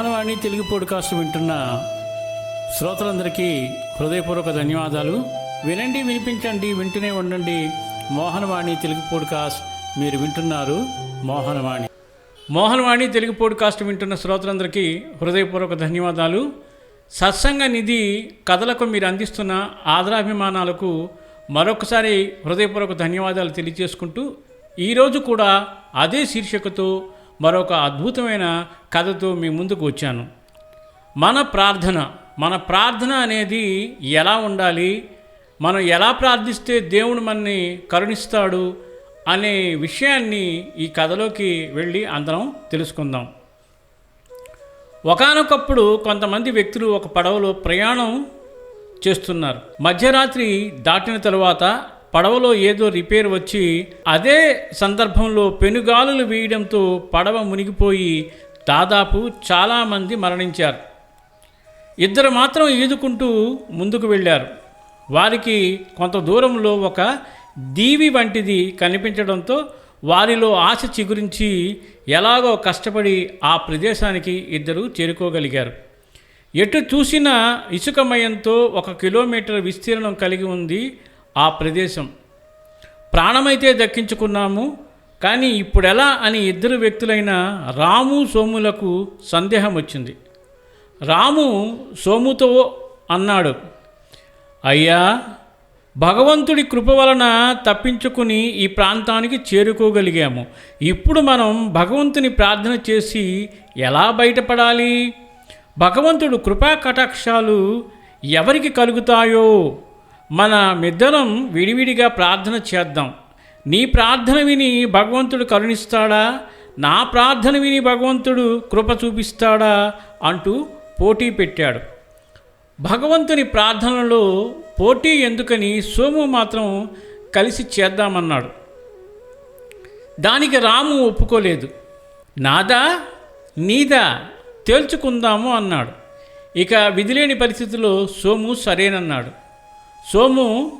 Mohanavani Telugu podcast వింటున్న శ్రోతలందరికీ హృదయపూర్వక ధన్యవాదాలు. వినండి వినిపించండి వింటూనే ఉండండి. మోహనవాణి తెలుగు పోడ్కాస్ట్ మీరు వింటున్నారు. మోహనవాణి. మోహనవాణి తెలుగు పోడ్కాస్ట్ వింటున్న శ్రోతలందరికీ హృదయపూర్వక ధన్యవాదాలు. సత్సంగ నిధి కథలకు మీరు అందిస్తున్న ఆదరాభిమానాలకు మరొకసారి హృదయపూర్వక ధన్యవాదాలు తెలియజేసుకుంటూ ఈరోజు కూడా అదే శీర్షికతో మరొక అద్భుతమైన కథతో మీ ముందుకు వచ్చాను. మన ప్రార్థన మన ప్రార్థన అనేది ఎలా ఉండాలి? మనం ఎలా ప్రార్థిస్తే దేవుడు మనని కరుణిస్తాడు? అనే విషయాన్ని ఈ కథలోకి వెళ్ళి అందరం తెలుసుకుందాం. ఒకానొకప్పుడు కొంతమంది వ్యక్తులు ఒక పడవలో ప్రయాణం చేస్తున్నారు. మధ్యరాత్రి దాటిన తరువాత పడవలో ఏదో రిపేర్ వచ్చి అదే సందర్భంలో పెనుగాలులు వేయడంతో పడవ మునిగిపోయి దాదాపు చాలామంది మరణించారు. ఇద్దరు మాత్రం ఈదుకుంటూ ముందుకు వెళ్ళారు. వారికి కొంత దూరంలో ఒక దీవి వంటిది కనిపించడంతో వారిలో ఆశ చిగురించి ఎలాగో కష్టపడి ఆ ప్రదేశానికి ఇద్దరు చేరుకోగలిగారు. ఎటు చూసినా ఇసుకమయంతో ఒక కిలోమీటర్ విస్తీర్ణం కలిగి ఉంది ఆ ప్రదేశం. ప్రాణమైతే దక్కించుకున్నాము. కానీ ఇప్పుడెలా అని ఇద్దరు వ్యక్తులైన రాము సోములకు సందేహం వచ్చింది. రాము సోముతో అన్నాడు అయ్యా భగవంతుడి కృప వలన తప్పించుకుని ఈ ప్రాంతానికి చేరుకోగలిగాము. ఇప్పుడు మనం భగవంతుని ప్రార్థన చేసి ఎలా బయటపడాలి? భగవంతుడు కృపా కటాక్షాలు ఎవరికి కలుగుతాయో మన మిద్దరం విడివిడిగా ప్రార్థన చేద్దాం. నీ ప్రార్థన విని భగవంతుడు కరుణిస్తాడా? నా ప్రార్థన విని భగవంతుడు కృప చూపిస్తాడా? అంటూ పోటీ పెట్టాడు. భగవంతుని ప్రార్థనలో పోటీ ఎందుకని సోము మాత్రం కలిసి చేద్దామన్నాడు. దానికి రాము ఒప్పుకోలేదు. నాదా? నీదా? తేల్చుకుందాము అన్నాడు. ఇక విధిలేని పరిస్థితిలో సోము సరేనన్నాడు. సోము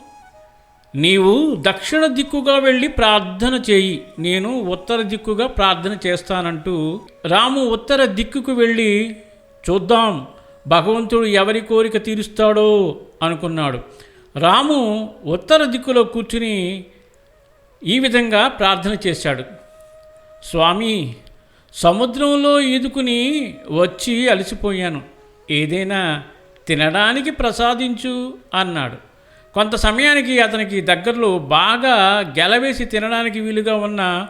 నీవు దక్షిణ దిక్కుగా వెళ్ళి ప్రార్థన చేయి. నేను ఉత్తర దిక్కుగా ప్రార్థన చేస్తానంటూ రాము ఉత్తర దిక్కుకు వెళ్ళి చూద్దాం భగవంతుడు ఎవరి కోరిక తీరుస్తాడో అనుకున్నాడు. రాము ఉత్తర దిక్కులో కూర్చుని ఈ విధంగా ప్రార్థన చేశాడు. స్వామి సముద్రంలో ఈదుకుని వచ్చి అలసిపోయాను. ఏదైనా తినడానికి ప్రసాదించు అన్నాడు. కొంత సమయానికి అతనికి దగ్గరలో బాగా గెలవేసి తినడానికి వీలుగా ఉన్న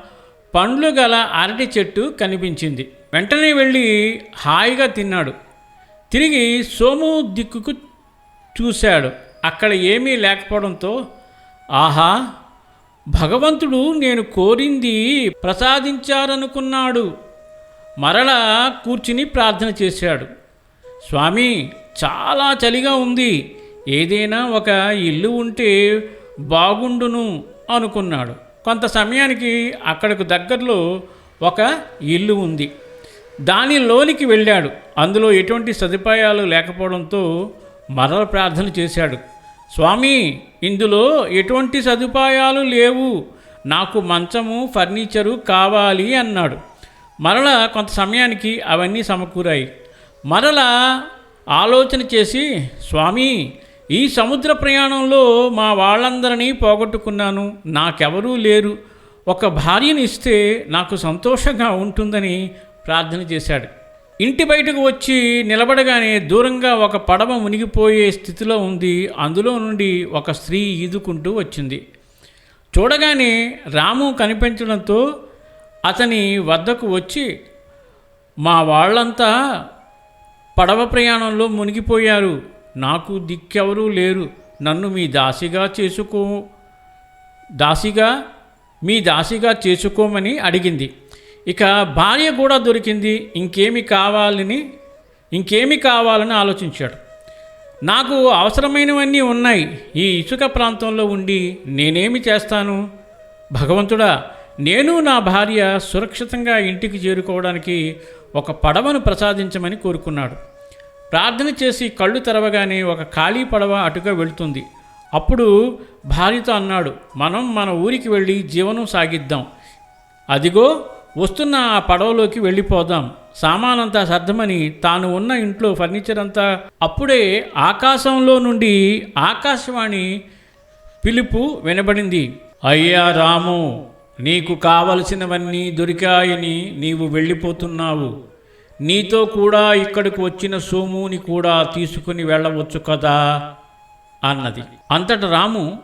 పండ్లు గల అరటి చెట్టు కనిపించింది. వెంటనే వెళ్ళి హాయిగా తిన్నాడు. తిరిగి సోము దిక్కుకు చూశాడు. అక్కడ ఏమీ లేకపోవడంతో ఆహా భగవంతుడు నేను కోరింది ప్రసాదించారనుకున్నాడు. మరలా కూర్చుని ప్రార్థన చేశాడు. స్వామి చాలా చలిగా ఉంది. ఏదైనా ఒక ఇల్లు ఉంటే బాగుండును అనుకున్నాడు. కొంత సమయానికి అక్కడకు దగ్గరలో ఒక ఇల్లు ఉంది. దానిలోనికి వెళ్ళాడు. అందులో ఎటువంటి సదుపాయాలు లేకపోవడంతో మరల ప్రార్థన చేశాడు. స్వామి ఇందులో ఎటువంటి సదుపాయాలు లేవు. నాకు మంచము ఫర్నిచరు కావాలి అన్నాడు. మరల కొంత సమయానికి అవన్నీ సమకూరాయి. మరల ఆలోచన చేసి స్వామి ఈ సముద్ర ప్రయాణంలో మా వాళ్ళందరినీ పోగొట్టుకున్నాను. నాకెవరూ లేరు. ఒక భార్యని ఇస్తే నాకు సంతోషంగా ఉంటుందని ప్రార్థన చేశాడు. ఇంటి బయటకు వచ్చి నిలబడగానే దూరంగా ఒక పడవ మునిగిపోయే స్థితిలో ఉంది. అందులో నుండి ఒక స్త్రీ ఈదుకుంటూ వచ్చింది. చూడగానే రాము కనిపించడంతో అతని వద్దకు వచ్చి మా వాళ్ళంతా పడవ ప్రయాణంలో మునిగిపోయారు. నాకు దిక్కెవరూ లేరు. నన్ను మీ దాసిగా చేసుకో దాసిగా మీ దాసిగా చేసుకోమని అడిగింది. ఇక భార్య కూడా దొరికింది. ఇంకేమి కావాలని ఇంకేమి కావాలని ఆలోచించాడు. నాకు అవసరమైనవన్నీ ఉన్నాయి. ఈ ఇసుక ప్రాంతంలో ఉండి నేనేమి చేస్తాను? భగవంతుడా నేను నా భార్య సురక్షితంగా ఇంటికి చేరుకోవడానికి ఒక పడవను ప్రసాదించమని కోరుకున్నాడు. ప్రార్థన చేసి కళ్ళు తెరవగానే ఒక ఖాళీ పడవ అటుగా వెళుతుంది. అప్పుడు భార్యతో అన్నాడు మనం మన ఊరికి వెళ్ళి జీవనం సాగిద్దాం. అదిగో వస్తున్న ఆ పడవలోకి వెళ్ళిపోదాం. సామానంతా సర్దమని తాను ఉన్న ఇంట్లో ఫర్నిచర్ అంతా అప్పుడే ఆకాశంలో నుండి ఆకాశవాణి పిలుపు వినబడింది. అయ్యా రాము నీకు కావలసినవన్నీ దొరికాయని నీవు వెళ్ళిపోతున్నావు. నీతో కూడా ఇక్కడికి వచ్చిన సోముని కూడా తీసుకుని వెళ్ళవచ్చు కదా? అన్నది. అంతట రాము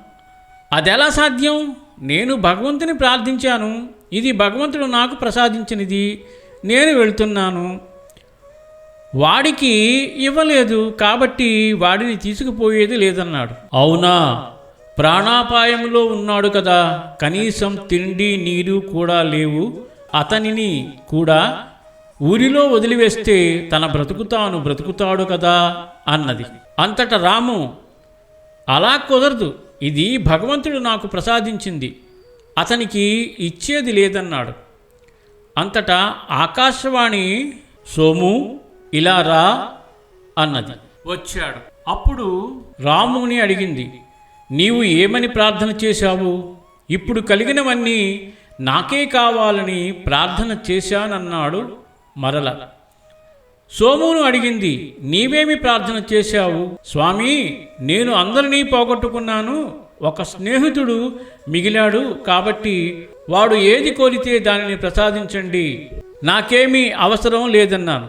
అదెలా సాధ్యం? నేను భగవంతుని ప్రార్థించాను. ఇది భగవంతుడు నాకు ప్రసాదించినది. నేను వెళ్తున్నాను. వాడికి ఇవ్వలేదు. కాబట్టి వాడిని తీసుకుపోయేది లేదన్నాడు. అవునా? ప్రాణాపాయంలో ఉన్నాడు కదా. కనీసం తిండి నీరు కూడా లేవు. అతనిని కూడా ఊరిలో వదిలివేస్తే తన బ్రతుకుతాను బ్రతుకుతాడు కదా అన్నది. అంతట రాము అలా కుదరదు. ఇది భగవంతుడు నాకు ప్రసాదించింది. అతనికి ఇచ్చేది లేదన్నాడు. అంతటా ఆకాశవాణి సోము ఇలా రా అన్నది. వచ్చాడు. అప్పుడు రాముని అడిగింది నీవు ఏమని ప్రార్థన చేశావు? ఇప్పుడు కలిగినవన్నీ నాకే కావాలని ప్రార్థన చేశానన్నాడు. మరల. సోమును అడిగింది నీవేమి ప్రార్థన చేశావు? స్వామి నేను అందరినీ పోగొట్టుకున్నాను. ఒక స్నేహితుడు మిగిలాడు కాబట్టి వాడు ఏది కోరితే దానిని ప్రసాదించండి. నాకేమీ అవసరం లేదన్నాను.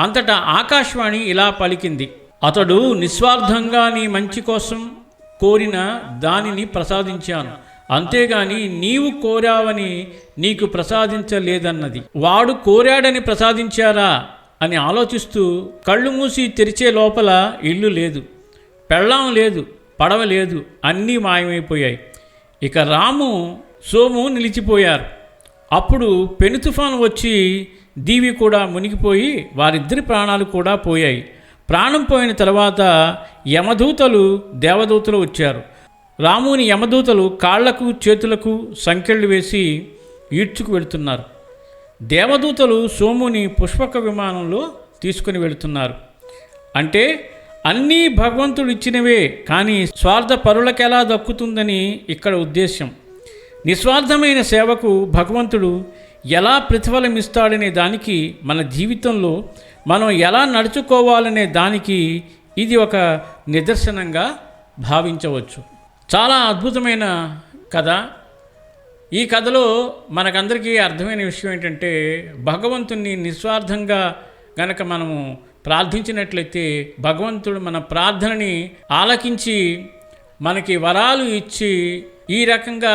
అంతటా ఆకాశవాణి ఇలా పలికింది అతడు నిస్వార్థంగా నీ మంచి కోసం కోరిన దానిని ప్రసాదించాను. అంతేగాని నీవు కోరావని నీకు ప్రసాదించలేదన్నది. వాడు కోరాడని ప్రసాదించారా? అని ఆలోచిస్తూ కళ్ళు మూసి తెరిచే లోపల ఇల్లు లేదు. పెళ్ళాం లేదు పడవ లేదు అన్నీ మాయమైపోయాయి. ఇక రాము సోము నిలిచిపోయారు. అప్పుడు పెను తుఫాను వచ్చి దీవి కూడా మునిగిపోయి వారిద్దరి ప్రాణాలు కూడా పోయాయి. ప్రాణం పోయిన తర్వాత యమదూతలు దేవదూతలు వచ్చారు. రాముని యమదూతలు కాళ్ళకు చేతులకు సంకెళ్ళు వేసి ఈడ్చుకు వెళుతున్నారు. దేవదూతలు సోముని పుష్పక విమానంలో తీసుకుని వెళుతున్నారు. అంటే అన్నీ భగవంతుడు ఇచ్చినవే కానీ స్వార్థ పరులకెలా దక్కుతుందని ఇక్కడ ఉద్దేశ్యం. నిస్వార్థమైన సేవకు భగవంతుడు ఎలా ప్రతిఫలమిస్తాడనే దానికి మన జీవితంలో మనం ఎలా నడుచుకోవాలనే దానికి ఇది ఒక నిదర్శనంగా భావించవచ్చు. చాలా అద్భుతమైన కథ. ఈ కథలో మనకందరికీ అర్థమైన విషయం ఏంటంటే భగవంతుణ్ణి నిస్వార్థంగా గనక మనము ప్రార్థించినట్లయితే భగవంతుడు మన ప్రార్థనని ఆలకించి మనకి వరాలు ఇచ్చి ఈ రకంగా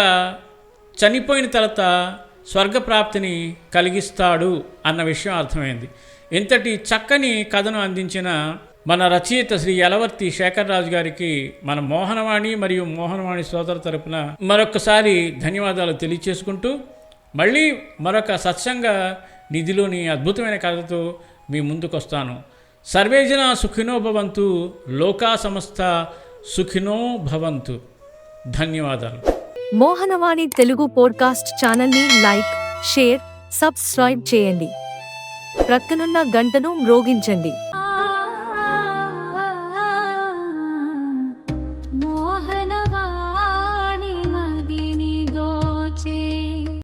చనిపోయిన తర్వాత స్వర్గప్రాప్తిని కలిగిస్తాడు అన్న విషయం అర్థమైంది. ఇంతటి చక్కని కథను అందించిన మన రచయిత శ్రీ యలవర్తి శేఖర్రాజు గారికి మన మోహనవాణి మరియు మోహనవాణి సోదరు తరపున మరొకసారి ధన్యవాదాలు తెలియచేసుకుంటూ మళ్ళీ మరొక సత్సంగ నిధిలోని అద్భుతమైన కథతో మీ ముందుకొస్తాను. సర్వేజన సుఖినో భవంతు లోకా సంస్థ సుఖినో భవంతు. ధన్యవాదాలు. మోహనవాణి తెలుగు పోడ్కాస్ట్ ఛానల్ని లైక్ షేర్ సబ్స్క్రైబ్ చేయండి. ప్రక్కనున్న గంటను మ్రోగించండి.